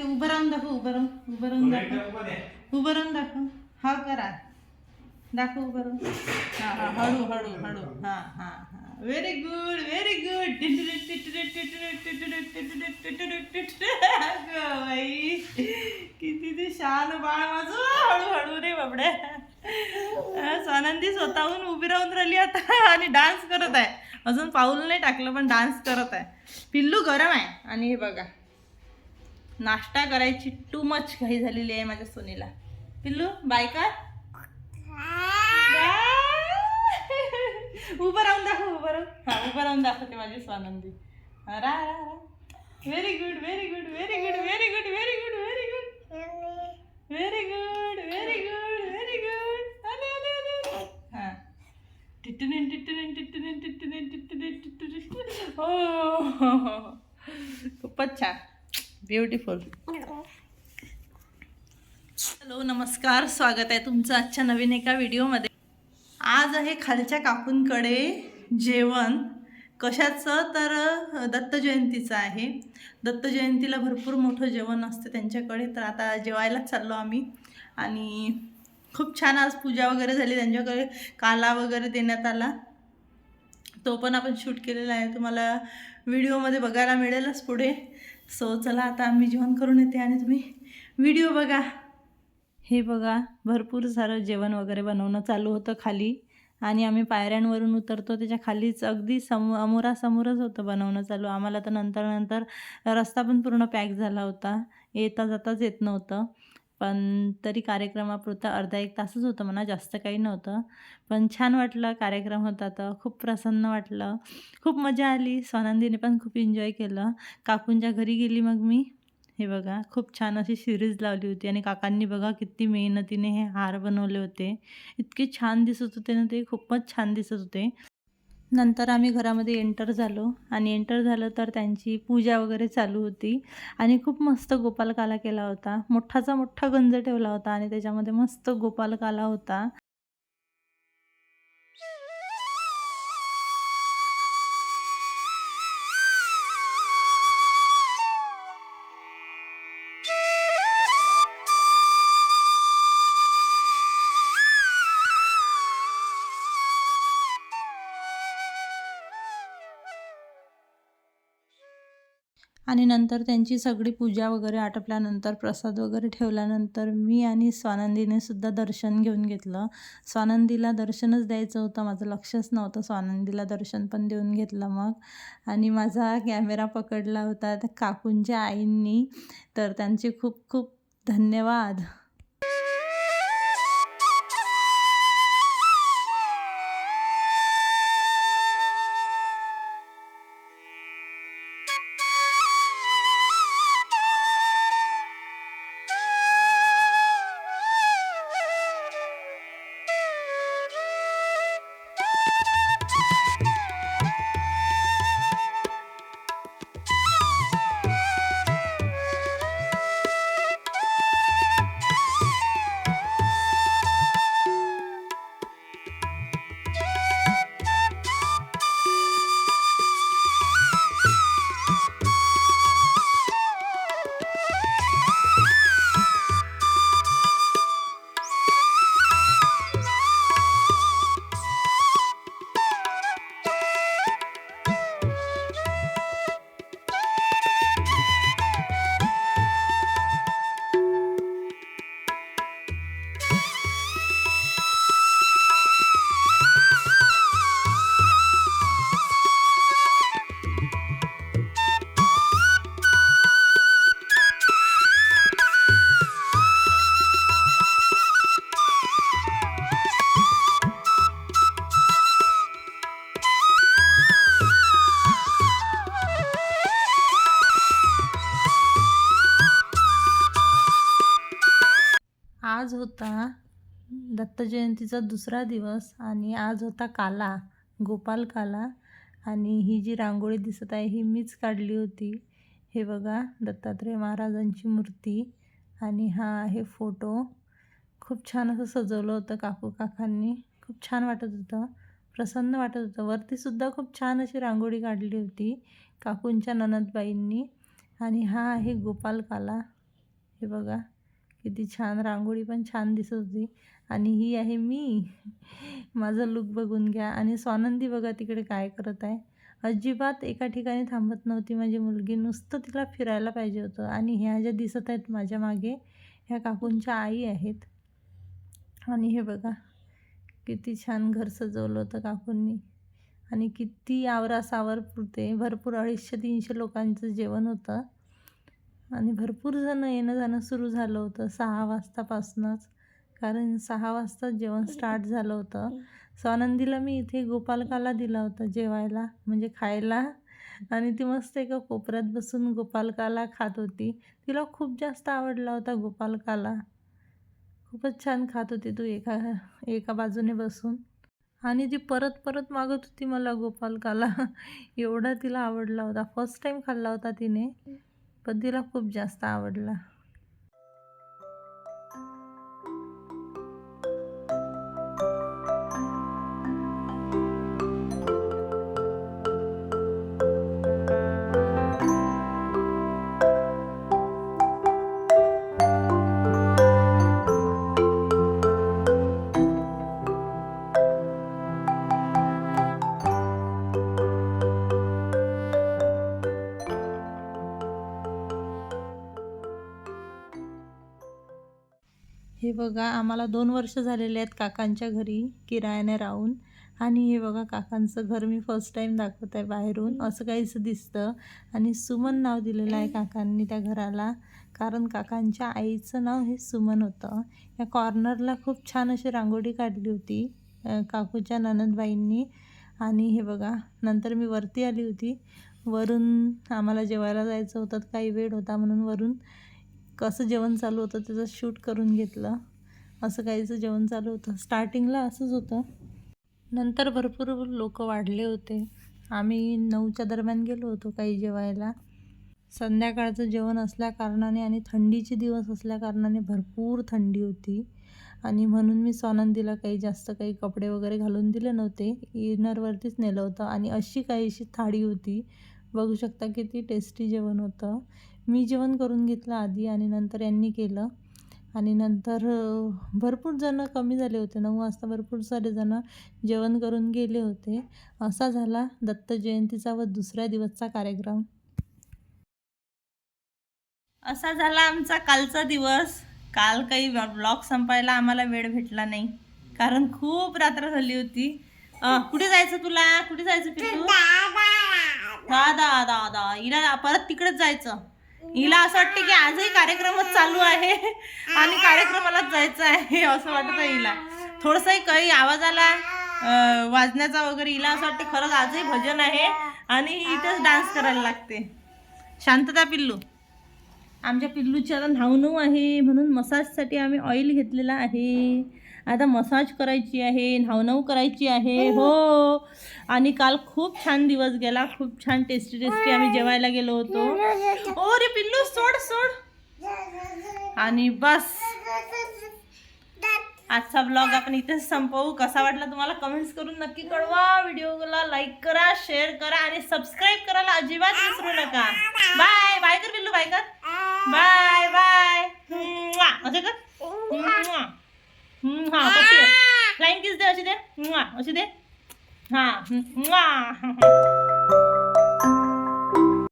ते उभं राहून दाखव उभं राहून उभं राहून दाखव उभं राहून दाखव हा करा दाखव उभं राहून हा हा हळू हळू हळू हा हा हा व्हेरी गुड व्हेरी गुड बाई किती ते शान बाळ माझं हळू हळू रे बाबड्या स्वानंदी स्वतःहून उभी राहून राहिली आता आणि डान्स करत आहे अजून पाऊल नाही टाकलं पण डान्स करत आहे पिल्लू गरम आहे आणि हे बघा नाश्ता करायची टू मच घाई झालेली आहे माझ्या सोनीला. पिल्लू बाय काय उभं राहून दाखव उभं राहून. हा उभं राहून दाखवते माझी स्वानंदी. रा रा रा. Very good very good very good very good very good very good very good very good very good आले आले आले आले. हा. टिटनिन टिटनिन टिटनिन टिटनिन टिटनिन टिटनिन हो, हो हो, हो. खूपच छान. ब्युटिफुल. हॅलो नमस्कार. स्वागत आहे तुमचं आजच्या नवीन एका व्हिडिओमध्ये. आज आहे खालच्या काकूंकडे जेवण. कशाचं? तर दत्त जयंतीचं आहे. दत्त जयंतीला भरपूर मोठं जेवण असतं त्यांच्याकडे. तर आता जेवायलाच चाललो आम्ही. आणि खूप छान आज पूजा वगैरे झाली. त्यांच्याकडे काला वगैरे देण्यात आला. तो पण आपण शूट केलेला आहे. तुम्हाला व्हिडिओमध्ये बघायला मिळेलच पुढे. सो चला आता आम्ही जेवण करून येते आणि तुम्ही व्हिडिओ बघा. हे बघा भरपूर सारं जेवण वगैरे बनवणं चालू होतं खाली आणि आम्ही पायऱ्यांवरून उतरतो. त्याच्या खालीच अगदी समो अमोरासमोरच होतं बनवणं चालू. आम्हाला तर नंतर नंतर रस्ता पण पूर्ण पॅक झाला होता. येता जाताच येत नव्हतं. पण तरी कार्यक्रमापुरता अर्धा एक तासच होतं म्हणा जास्त काही नव्हतं. पण छान वाटलं कार्यक्रम होता तर खूप प्रसन्न वाटलं. खूप मजा आली स्वानंदीने पण खूप एन्जॉय केलं. काकूंच्या घरी गेली मग मी. हे बघा खूप छान अशी सिरीज लावली होती आणि काकांनी बघा किती मेहनतीने हे हार बनवले होते. इतके छान दिसत होते ना ते खूपच छान दिसत होते. नंतर आम्ही घरामध्ये एंटर झालो. आणि एंटर झालं तर त्यांची पूजा वगैरे चालू होती. आणि खूप मस्त गोपालकाला केला होता. मोठाचा मोठा गंज ठेवला होता आणि त्याच्यामध्ये मस्त गोपालकाला होता. आणि नंतर त्यांची सगळी पूजा वगैरे आटपल्यानंतर प्रसाद वगैरे ठेवल्यानंतर मी आणि स्वानंदीने सुद्धा दर्शन घेऊन घेतलं. स्वानंदीला दर्शनच द्यायचं होतं माझं लक्षच नव्हतं स्वानंदीला दर्शन पण देऊन घेतलं मग. आणि माझा कॅमेरा पकडला होता त्या काकूंच्या आईंनी. तर त्यांचे खूप खूप धन्यवाद. आज होता दत्त जयंतीचा दुसरा दिवस आणि आज होता काला गोपाल काला. आणि ही जी रांगोळी दिसत आहे ही मीच काढली होती. हे बघा दत्तात्रय महाराजांची मूर्ती. आणि हा आहे फोटो. खूप छान असं सजवलं होतं काकू काकांनी. खूप छान वाटत होतं. प्रसन्न वाटत होतं. वरतीसुद्धा खूप छान अशी रांगोळी काढली होती काकूंच्या ननदबाईंनी. आणि हा आहे गोपाल काला. हे बघा. किती छान रांगोळी पण छान दिसत होती. आणि ही आहे मी. माझं लुक बघून घ्या. आणि स्वानंदी बघा तिकडे काय करत आहे. अजिबात एका ठिकाणी थांबत नव्हती. माझी मुलगी नुसतं तिला फिरायला पाहिजे होतं. आणि ह्या ज्या दिसत आहेत माझ्या मागे ह्या काकूंच्या आई आहेत. आणि हे बघा किती छान घर सजवलं होतं काकूंनी. आणि किती आवरासावर पुरते भरपूर अडीचशे तीनशे लोकांचं जेवण होतं. आणि भरपूर जण येणं जाणं सुरू झालं होतं सहा वाजतापासूनच. कारण सहा वाजता जेवण स्टार्ट झालं होतं. स्वानंदीला मी इथे गोपालकाला दिला होता जेवायला म्हणजे खायला. आणि ती मस्त एका कोपऱ्यात बसून गोपालकाला खात होती. तिला खूप जास्त आवडला होता गोपालकाला. खूपच छान खात होती तू एका एका बाजूने बसून. आणि ती परत परत मागत होती मला गोपालकाला. एवढा तिला आवडला होता. फर्स्ट टाईम खाल्ला होता तिने. पण तिला खूप जास्त आवडला. हे बघा आम्हाला दोन वर्ष झालेले आहेत काकांच्या घरी किरायाने राहून. आणि हे बघा काकांचं घर मी फर्स्ट टाईम दाखवत आहे बाहेरून. असं काहीच दिसतं. आणि सुमन नाव दिलेलं आहे काकांनी त्या घराला. कारण काकांच्या आईचं नाव हे सुमन होतं. या कॉर्नरला खूप छान अशी रांगोळी काढली होती काकूच्या ननदबाईंनी. आणि हे बघा नंतर मी वरती आली होती. वरून आम्हाला जेवायला जायचं होतं काही वेळ होता म्हणून वरून. कसं जेवण चालू होतं त्याचं शूट करून घेतलं. असं काहीचं जेवण चालू होतं. स्टार्टिंगला असंच होतं. नंतर भरपूर लोक वाढले होते. आम्ही नऊच्या दरम्यान गेलो होतो काही जेवायला. संध्याकाळचं जेवण असल्या कारणाने आणि थंडीचे दिवस असल्या कारणाने भरपूर थंडी होती. आणि म्हणून मी सोनंदीला काही जास्त काही कपडे वगैरे घालून दिले नव्हते. इनरवरतीच नेलं होतं. आणि अशी काहीशी थाळी होती. बघू शकता किती टेस्टी जेवण होतं. मी जेवण करून घेतलं आधी आणि नंतर यांनी केलं. आणि नंतर भरपूर जणं कमी झाले होते. नऊ वाजता भरपूर सारे जणं जेवण करून गेले होते. असा झाला दत्त जयंतीचा व दुसऱ्या दिवसचा कार्यक्रम. असा झाला आमचा कालचा दिवस. काल काही ब्लॉग संपायला आम्हाला वेळ भेटला नाही. कारण खूप रात्र झाली होती. कुठे जायचं तुला? कुठे जायचं पिल्लू? दादा दादा हिला परत तिकडेच जायचं. हिला असं वाटतं की आजही कार्यक्रमच चालू आहे आणि कार्यक्रमालाच जायचं आहे असं वाटतं हिला. थोडंसंही काही आवाज आला वाजण्याचा वगैरे हिला असं वाटतं खरंच आजही भजन आहे आणि इथेच डान्स करायला लागते. शांतता पिल्लू. आमच्या पिल्लूची आता न्हावणू आहे म्हणून मसाजसाठी आम्ही ऑइल घेतलेला आहे. आता मसाज करायची आहे न्हावणू करायची आहे हो. आणि काल खूप छान दिवस गेला खूप छान टेस्टी टेस्टी आम्ही जेवायला गेलो होतो. ओ रे पिल्लू सोड सोड. आणि बस. आजचा ब्लॉग आपण इथेच संपवू. कसा वाटला तुम्हाला कमेंट्स करून नक्की कळवा. व्हिडिओला लाईक करा शेअर करा आणि सबस्क्राईब करायला अजिबात विसरू नका. बाय बाय कर पिल्लू बाय कर. बाय बाय असं कर. हा फ्लाइंग किस दे अशी दे म्वा, अशी दे हा म्वा.